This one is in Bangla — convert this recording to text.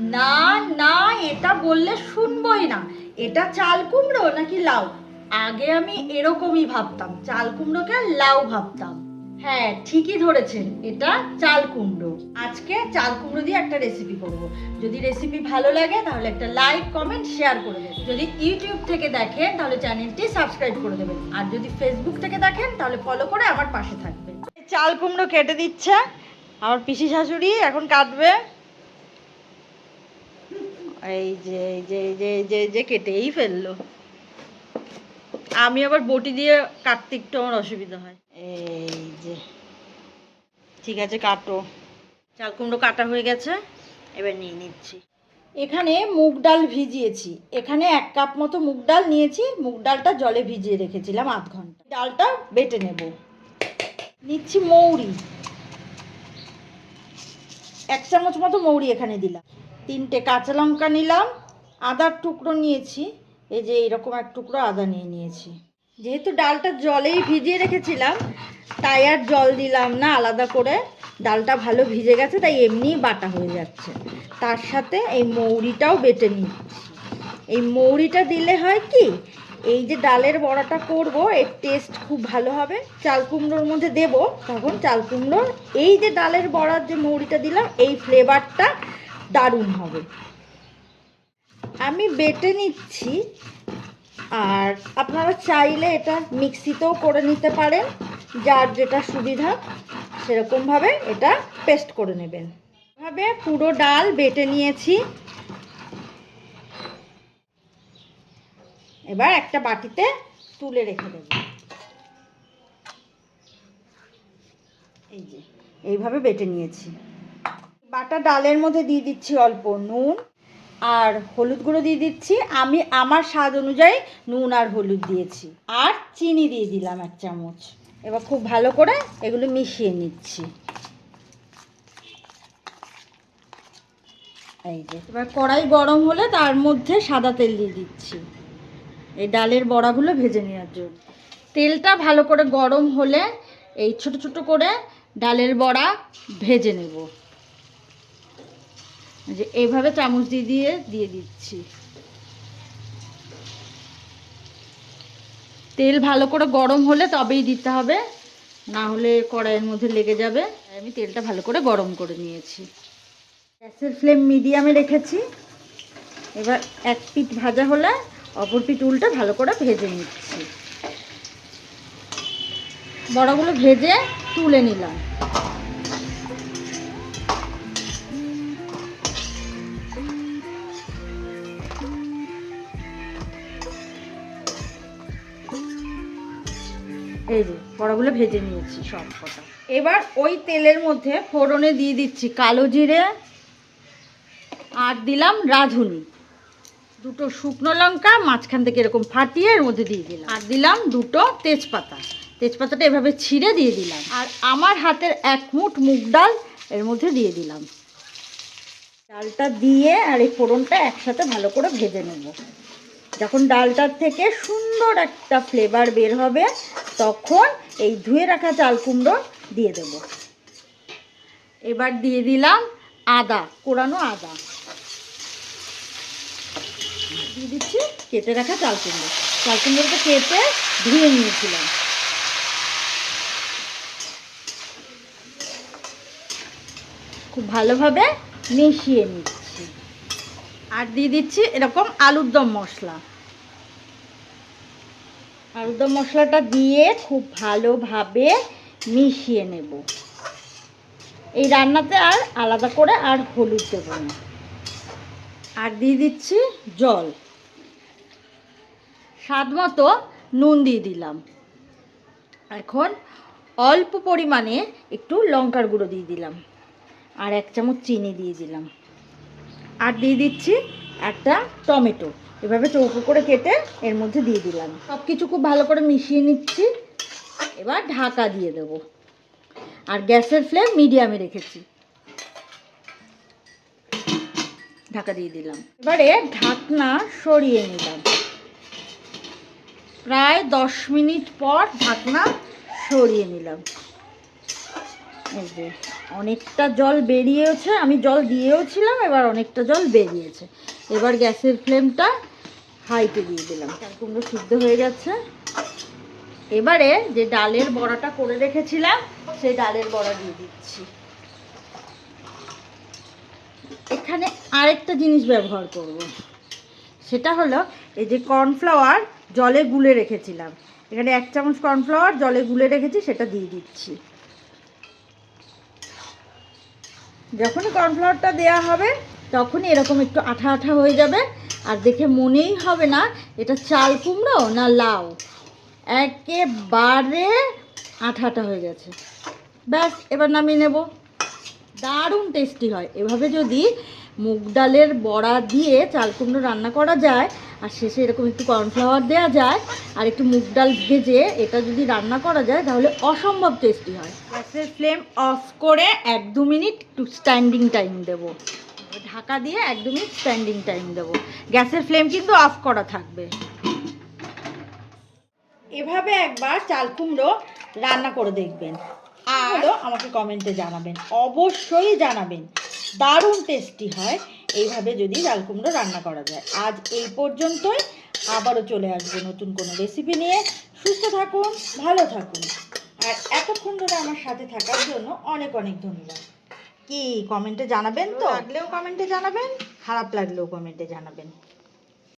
না না, এটা বললে শুনবই না। এটা চাল কুমড়ো নাকি লাউ? আগে আমি এরকমই ভাবতাম। চাল কুমড়োকে লাউ ভাবতাম। হ্যাঁ ঠিকই ধরেছেন, এটা চাল কুমড়ো। আজকে চাল কুমড়ো দিয়ে একটা রেসিপি করব। যদি রেসিপি ভালো লাগে, তাহলে একটা লাইক কমেন্ট শেয়ার করে দেবেন। যদি ইউটিউব থেকে দেখেন, তাহলে চ্যানেলটি সাবস্ক্রাইব করে দেবেন। আর যদি ফেসবুক থেকে দেখেন, তাহলে ফলো করে আমার পাশে থাকবেন। চাল কুমড়ো কেটে দিচ্ছে। আমার পিসি শাশুড়ি এখন কাটবে এই যে যে যে যে যে কেটেই ফেলল। আমি আবার বটি দিয়ে কাটতে একটু আমার অসুবিধা হয়। এই যে, ঠিক আছে, কাটো। চাল কুমড়ো কাটা হয়ে গেছে, এবার নিয়ে নিচ্ছি। এখানে মুগ ডাল ভিজিয়েছি। এখানে এক কাপ মতো মুগ ডাল নিয়েছি। মুগ ডালটা জলে ভিজিয়ে রেখেছিলাম আধ ঘণ্টা। ডালটা বেটে নেব। নিচ্ছি মৌরি। এক চামচ মতো মৌরি এখানে দিলাম। তিনটে কাঁচা লঙ্কা নিলাম, আদার টুকরো নিয়েছি, এই যে এরকম এক টুকরো আদা নিয়ে নিয়েছি। যেহেতু ডালটা জলেই ভিজিয়ে রেখেছিলাম, তাই আর জল দিলাম না আলাদা করে। ডালটা ভালো ভিজে গেছে, তাই এমনিই বাটা হয়ে যাচ্ছে। তার সাথে এই মৌরিটাও বেটে নিচ্ছি। এই মৌরিটা দিলে হয় কি, এই যে ডালের বড়াটা করব, এর টেস্ট খুব ভালো হবে। চাল কুমড়োর মধ্যে দেব, তখন চাল কুমড়োর এই যে ডালের বড়ার যে মৌরিটা দিলাম, এই ফ্লেভারটা দারুণ হবে। আমি বেটে নিচ্ছি, আর আপনারা চাইলে এটা মিক্সিতেও করে নিতে পারেন, যার যেটা সুবিধা সেরকমভাবে এটা পেস্ট করে নেবেন। এভাবে পুরো ডাল বেটে নিয়েছি। এবার একটা বাটিতে তুলে রেখে দেব। এই যে, এইভাবে বেটে নিয়েছি। বাটা ডালের মধ্যে দিয়ে দিচ্ছি অল্প নুন আর হলুদ গুঁড়ো দিয়ে দিচ্ছি। আমি আমার স্বাদ অনুযায়ী নুন আর হলুদ দিয়েছি। আর চিনি দিয়ে দিলাম এক চামচ। এবার খুব ভালো করে এগুলো মিশিয়ে নিচ্ছি। এই যে, এবার কড়াই গরম হলে তার মধ্যে সাদা তেল দিয়ে দিচ্ছি। এই ডালের বড়াগুলো ভেজে নেওয়ার জন্য। তেলটা ভালো করে গরম হলে এই ছোট ছোট করে ডালের বড়া ভেজে নেব। যে এইভাবে চামচ দিয়ে দিয়ে দিয়ে দিচ্ছি। তেল ভালো করে গরম হলে তবেই দিতে হবে, না হলে কড়াইয়ের মধ্যে লেগে যাবে। আমি তেলটা ভালো করে গরম করে নিয়েছি। গ্যাসের ফ্লেম মিডিয়ামে রেখেছি। এবার এক পিঠ ভাজা হলে অপর পিঠ উল্টে ভালো করে ভেজে নিচ্ছি। বড়াগুলো ভেজে তুলে নিলাম। এই যে, বড়াগুলো ভেজে নিয়েছি সব কটা। এবার ওই তেলের মধ্যে ফোড়নে দিয়ে দিচ্ছি কালো জিরে আর দিলাম রাঁধুনি। দুটো শুকনো লঙ্কা, মাঝখান থেকে এরকম ফাটিয়ে এর মধ্যে দিয়ে দিলাম। আর দিলাম দুটো তেজপাতা। তেজপাতাটা এভাবে ছিঁড়ে দিয়ে দিলাম। আর আমার হাতের এক মুঠ মুগ ডাল এর মধ্যে দিয়ে দিলাম। ডালটা দিয়ে আর এই ফোড়নটা একসাথে ভালো করে ভেজে নেব। যখন ডালটার থেকে সুন্দর একটা ফ্লেভার বের হবে, তখন এই ধুয়ে রাখা চাল কুমড়ো দিয়ে দেব। এবার দিয়ে দিলাম আদা, কোরানো আদা। দিয়ে দিচ্ছি কেটে রাখা চাল কুমড়ো। চাল কুমড়োটা কেটে ধুয়ে নিয়েছিলাম। খুব ভালোভাবে মিশিয়ে নিচ্ছি। আর দিয়ে দিচ্ছি এরকম আলুর দম মশলা। আলুর দম মশলাটা দিয়ে খুব ভালোভাবে মিশিয়ে নেব। এই রান্নাতে আর আলাদা করে আর হলুদ দেবো না। আর দিয়ে দিচ্ছি জল। স্বাদ মতো নুন দিয়ে দিলাম। এখন অল্প পরিমাণে একটু লঙ্কার গুঁড়ো দিয়ে দিলাম। আর এক চামচ চিনি দিয়ে দিলাম। আর দিয়ে দিচ্ছি একটা টমেটো। এভাবে চৌকো করে কেটে এর মধ্যে দিয়ে দিলাম। সব কিছু খুব ভালো করে মিশিয়ে নিচ্ছি। এবার ঢাকা দিয়ে দেব। আর গ্যাসের ফ্লেম মিডিয়ামে রেখেছি। ঢাকা দিয়ে দিলাম। এবারে ঢাকনা সরিয়ে নিলাম। প্রায় দশ মিনিট পর ঢাকনা সরিয়ে নিলাম। অনেকটা জল বেরিয়েছে আমি জল দিয়েও ছিলাম এবার অনেকটা জল বেরিয়েছে। এবার গ্যাসের ফ্লেমটা হাইতে দিয়ে দিলাম। কুমড়ো সিদ্ধ হয়ে যাচ্ছে এবারে যে ডালের বড়াটা করে রেখেছিলাম, সেই ডালের বড়া দিয়ে দিচ্ছি। এখানে আরেকটা জিনিস ব্যবহার করব। সেটা হলো, এই যে কর্নফ্লাওয়ার জলে গুলে রেখেছিলাম। এখানে এক চামচ কর্নফ্লাওয়ার জলে গুলে রেখেছি, সেটা দিয়ে দিচ্ছি। যখনই কর্নফ্লাওয়ারটা দেওয়া হবে, তখনই এরকম একটু আঠা আঠা হয়ে যাবে। আর দেখে মনেই হবে না, এটা চাল কুমড়ো না লাউ? একেবারে আঠা আঠা হয়ে গেছে। ব্যাস, এবার নামিয়ে নেব। দারুণ টেস্টি হয়। এভাবে যদি মুগ ডালের বড়া দিয়ে চাল কুমড়ো রান্না করা যায়, আর শেষে এরকম একটু কর্নফ্লাওয়ার দেওয়া যায়, আর একটু মুগ ডাল ভেজে এটা যদি রান্না করা যায়, তাহলে অসম্ভব টেস্টি হয়। গ্যাসের ফ্লেম অফ করে এক দু মিনিট একটু স্ট্যান্ডিং টাইম দেবো। ঢাকা দিয়ে এক দু মিনিট স্ট্যান্ডিং টাইম দেবো। গ্যাসের ফ্লেম কিন্তু অফ করা থাকবে। এভাবে একবার চাল কুমড়ো রান্না করে দেখবেন। আরও আমাকে কমেন্টে জানাবেন। অবশ্যই জানাবেন। দারুণ টেস্টি হয়। এইভাবে যদি চাল কুমড়ো রান্না করা যায়। আজ এই পর্যন্তই। আবারও চলে আসব নতুন কোনো রেসিপি নিয়ে। সুস্থ থাকুন ভালো থাকুন। আর এতক্ষণ ধরে আমার সাথে থাকার জন্য অনেক অনেক ধন্যবাদ। কি কমেন্টে জানাবেন তো? লাগলেও কমেন্টে জানাবেন। খারাপ লাগলেও কমেন্টে জানাবেন।